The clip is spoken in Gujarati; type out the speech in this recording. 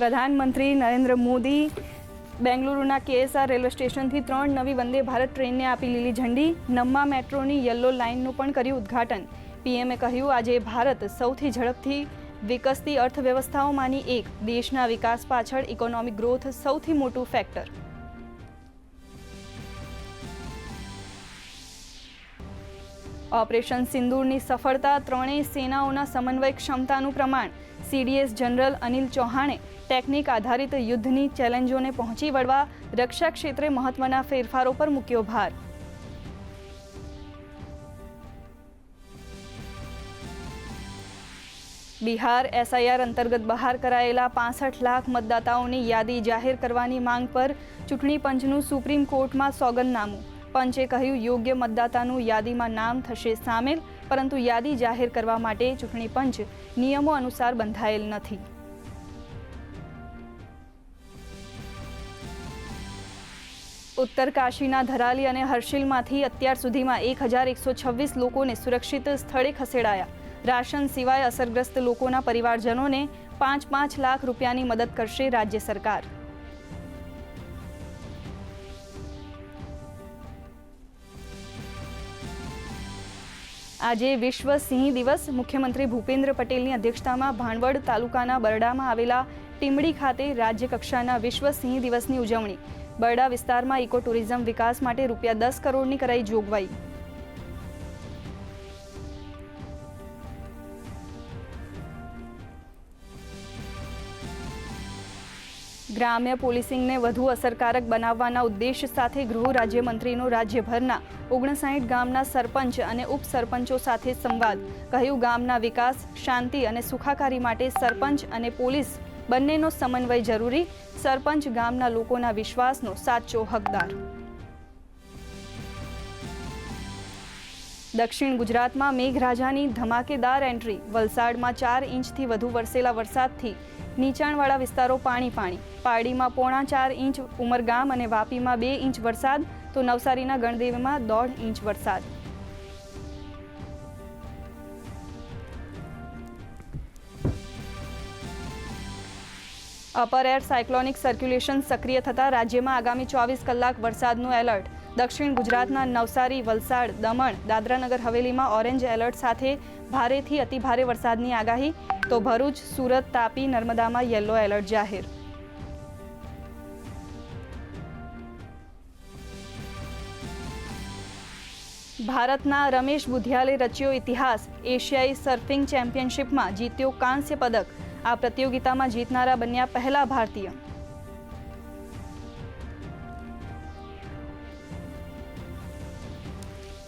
પ્રધાનમંત્રી નરેન્દ્ર મોદી બેંગલુરુના કેએસઆર રેલવે સ્ટેશનથી ત્રણ નવી વંદે ભારત ટ્રેનને આપી લીલી ઝંડી. નમ્મા મેટ્રોની યલો લાઇનનું પણ કર્યું ઉદ્ઘાટન. પીએમએ કહ્યું, આજે ભારત સૌથી ઝડપથી વિકસતી અર્થવ્યવસ્થાઓમાંની એક. દેશના વિકાસ પાછળ ઇકોનોમિક ગ્રોથ સૌથી મોટું ફેક્ટર ઓપરેશન સિંદૂરની સફળતા ત્રણેય સેનાઓના સમન્વય ક્ષમતાનું પ્રમાણ. સીડીએસ જનરલ અનિલ ચૌહાણે ટેકનિક આધારિત યુદ્ધની ચેલેન્જોને પહોંચી વળવા રક્ષા ક્ષેત્રે મહત્વના ફેરફારો પર મૂક્યો ભાર. બિહાર એસઆઈઆર અંતર્ગત બહાર કરાયેલા પાસઠ લાખ મતદાતાઓની યાદી જાહેર કરવાની માંગ પર ચૂંટણી પંચનું સુપ્રીમ કોર્ટમાં સોગંદનામું. પંચે કહ્યું, યોગ્ય મતદાતાનું યાદીમાં નામ થશે સામેલ, પરંતુ યાદી જાહેર કરવા માટે ચૂંટણી પંચ નિયમો અનુસાર બંધાયેલ નથી. ઉત્તર કાશીના ધરાલી અને હર્ષિલમાંથી અત્યાર સુધીમાં એક હજાર એકસો છવ્વીસ લોકોને સુરક્ષિત સ્થળે ખસેડાયા. રાશન સિવાય અસરગ્રસ્ત લોકોના પરિવારજનોને પાંચ પાંચ લાખ રૂપિયાની મદદ કરશે રાજ્ય સરકાર. આજે વિશ્વ સિંહ દિવસ. મુખ્યમંત્રી ભૂપેન્દ્ર પટેલની અધ્યક્ષતામાં ભાણવડ તાલુકાના બરડામાં આવેલા ટીમડી ખાતે રાજ્ય કક્ષાના વિશ્વ સિંહ દિવસની ઉજવણી. બરડા વિસ્તારમાં ઇકો ટુરિઝમ વિકાસ માટે રૂપિયા દસ કરોડની કરાઈ જોગવાઈ. ગ્રામ્ય પોલીસિંગને વધુ અસરકારક બનાવવાના ઉદ્દેશ સાથે ગૃહ રાજ્યમંત્રીનો રાજ્યભરના ઓગણસાઠ ગામના સરપંચ અને ઉપસરપંચો સાથે સંવાદ. કહ્યું, ગામના વિકાસ, શાંતિ અને સુખાકારી માટે સરપંચ અને પોલીસ બંનેનો સમન્વય જરૂરી. સરપંચ ગામના લોકોના વિશ્વાસનો સાચો હકદાર. દક્ષિણ ગુજરાતમાં મેઘરાજાની ધમાકેદાર એન્ટ્રી. વલસાડમાં ચાર ઇંચથી વધુ વરસેલા વરસાદથી નીચાણવાળા વિસ્તારો પાણી પાણી. પારડીમાં પોણા ચાર ઇંચ ઉમરગામ અને વાપીમાં બે ઇંચ વરસાદ, તો નવસારીના ગણદેવીમાં દોઢ ઇંચ વરસાદ. અપર એર સાયક્લોનિક સર્ક્યુલેશન સક્રિય થતાં રાજ્યમાં આગામી ચોવીસ કલાક વરસાદનું એલર્ટ. દક્ષિણ ગુજરાતના નવસારી, વલસાડ, દમણ, દાદરાનગર, હવેલીમાં ઓરેન્જ એલર્ટ સાથે ભારેથી અતિભારે વરસાદની આગાહી. તો ભરૂચ, સુરત, તાપી, નર્મદામાં યલો એલર્ટ જાહેર. ભારતના રમેશ બુધિયાલે રચ્યો ઇતિહાસ. એશિયાઈ સર્ફિંગ ચેમ્પિયનશિપમાં જીત્યો કાંસ્ય પદક. આ પ્રતિયોગિતામાં જીતનારા બન્યા પહેલા ભારતીય.